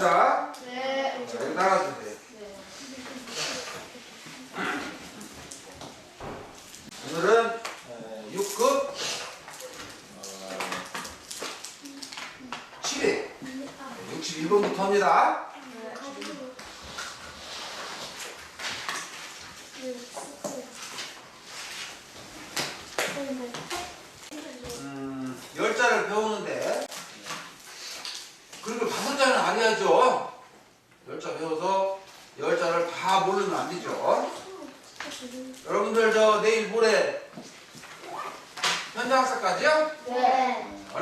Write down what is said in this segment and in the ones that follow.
봅시다. 네. 자, 여기 나가주세요. 오늘은 6급 어, 10일 61번부터입니다. 음, 열자를 배우는데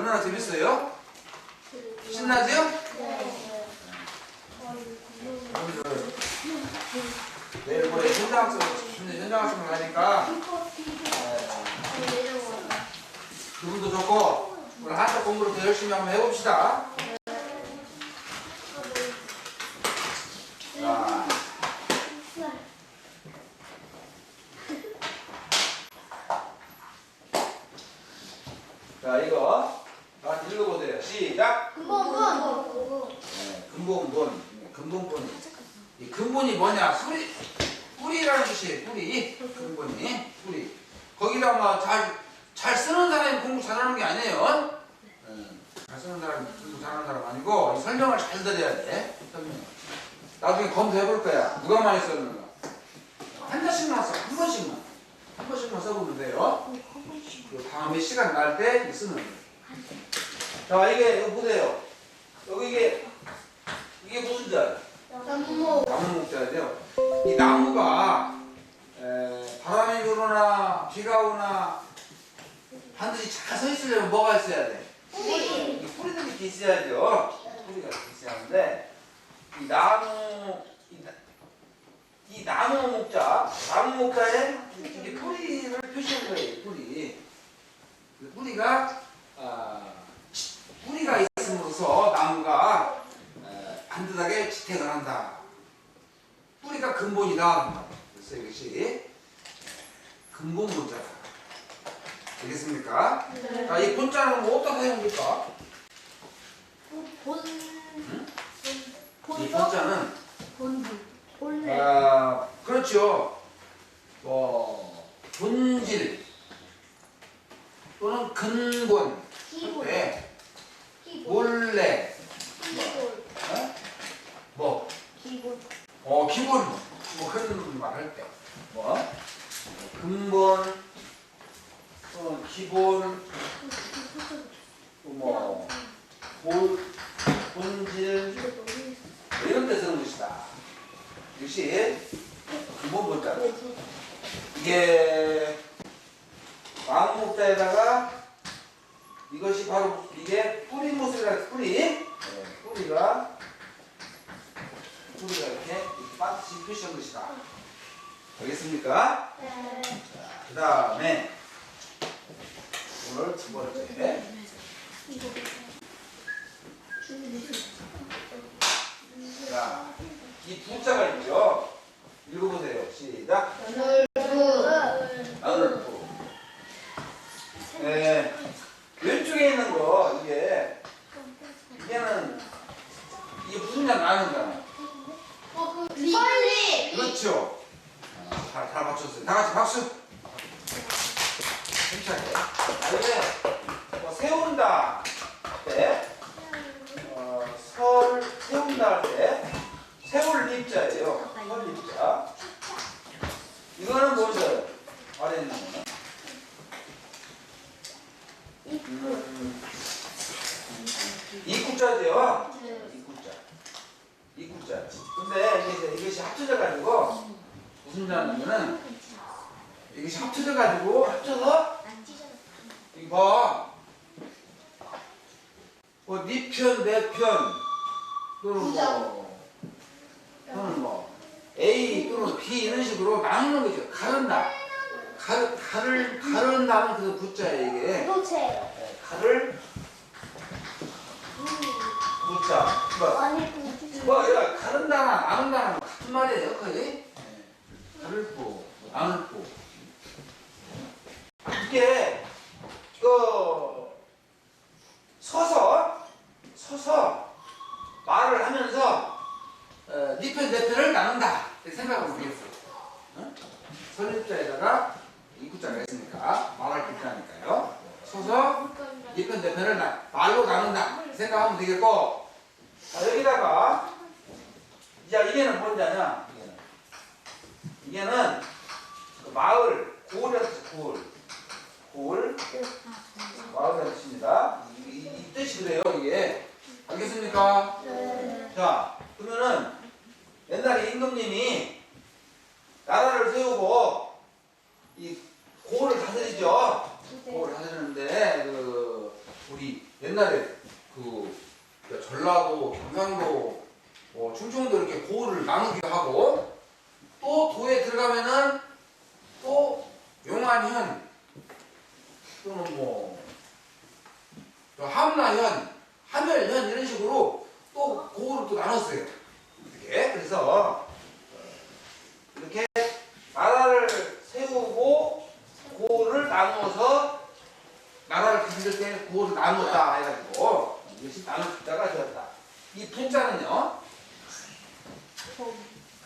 얼마나 재밌어요? 신나지요? 내일 모레 현장 학사 현장 학사 가니까 기분도 좋고 오늘 한자 공부를 더 열심히 한번 해봅시다. 자, 자 이거 나한테 읽어보세요. 시작. 네, 근본본. 근본본. 이 근본이 뭐냐? 뿌리. 뿌리라는 뜻이에요. 뿌리. 근본이. 뿌리. 거기다 뭐잘 잘 쓰는 사람이 공부 잘하는 게 아니에요. 음, 잘 쓰는 사람이 공부 잘하는 사람 아니고 이 설명을 잘 들어야 돼. 설명. 나중에 검토해 볼 거야. 누가 많이 썼는가. 한 장씩만 써. 한 번씩만. 한 번씩만 써보면 돼요. 그 다음에 시간 날 때 쓰는 거예요. 자 이게 이거 보세요. 여기 이게 이게 무슨 자? 나무 목자죠. 이 나무가 에, 바람이 불거나 비가 오나 반드시 잘 서 있으려면 뭐가 있어야 돼? 이 뿌리들이 있어야죠. 뿌리가 이렇게 있어야 하는데 이 나무 이, 나- 이 나무 목자 나무 목자에 이렇게 뿌리를 표시한 거예요. 뿌리 그 뿌리가 아, 뿌리가 있음으로써 나무가 에, 반듯하게 지탱을 한다. 뿌리가 근본이다. 그래서 이것이 근본 문자다. 알겠습니까? 자, 이 본자는 뭐 어디다 사용합니까? 이 본자는 아, 그렇죠. 뭐 본질 또는 근본, 네, 본래, 어? 뭐, 어 기본, 뭐 그런 말할 때, 뭐 근본, 어, 기본, 뭐 본, 본질 뭐 이런 데 쓰는 것이다. 역시 근본 본자. 이게 마음목자에다가 이것이 바로 이게 뿌리 모습이라 뿌리 네, 뿌리가 이렇게 이렇게 반드시 표시한 것이다. 알겠습니까? 그 다음에 오늘 두 번째 자, 이 부자가 있죠. 읽어보세요. 시작. 나눌부. 네, 왼쪽에 있는 거 이게 이게는 이게 무슨 자 나는 잖아 그렇죠. 아, 잘, 잘 맞췄어요. 다 같이 박수. 힘차게. 아, 이게 뭐 세운다 때, 어, 설 세운다 할 때, 세울 입자예요. 설 입자. 이거는 뭐죠? 아래 있는 거는? 음, 이국자죠. 이국자. 이국자. 근데 이게 이제 이것이 합쳐져 가지고 무슨 자냐면은 이것이 합쳐져 가지고 합쳐서 이거 봐. 뭐, 네 편, 내 편, 또는 뭐, 또는 뭐, A 또는 B 이런 식으로 나누는 거죠. 가른다. 가르, 가를, 가른다는 그 부자예요, 이게. 네, 가를, 부자. 뭐, 뭐, 야, 가른다나 나눈다나 같은 말이에요, 거의. 네. 가를부, 나눌부. 이게, 그, 서서, 서서 말을 하면서, 어, 니편, 내 편을 나눈다. 이렇게 생각하면 되겠어요. 어? 선입자에다가 이구자가 있으니까, 말할 입자니까요. 서서 니편, 내 편을 나, 말로 나눈다. 생각하면 되겠고, 자, 여기다가, 자, 이게는 뭔지 아냐? 이게는. 이게는 그 마을, 뜻, 고을. 고을, 마을이라는 뜻입니다. 이, 이, 이 뜻이 그래요, 이게. 알겠습니까? 자, 그러면은 옛날에 임금님이 나라를 세우고 이 고을을 다스리죠. 고을을 다스리는데 그 우리 옛날에 그 전라도, 경상도, 뭐 충청도 이렇게 고을을 나누기도 하고 또 도에 들어가면은 또 용안현 또는 뭐또 함라현, 함열현 이런 식으로 또 고을을 또 나눴어요. 이렇게 그래서 어, 이렇게 나라를 세우고 고을을 나누어서 나라를 만들 때 고을을 나누었다 해가지고 이것이 나는 숫자가 되었다. 이 분자는요.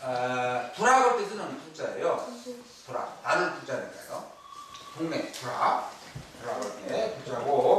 어, 불학을 때 쓰는 분자예요. 불학. 다른 분자니까요. 동맹, 불학. 불학을 때 분자고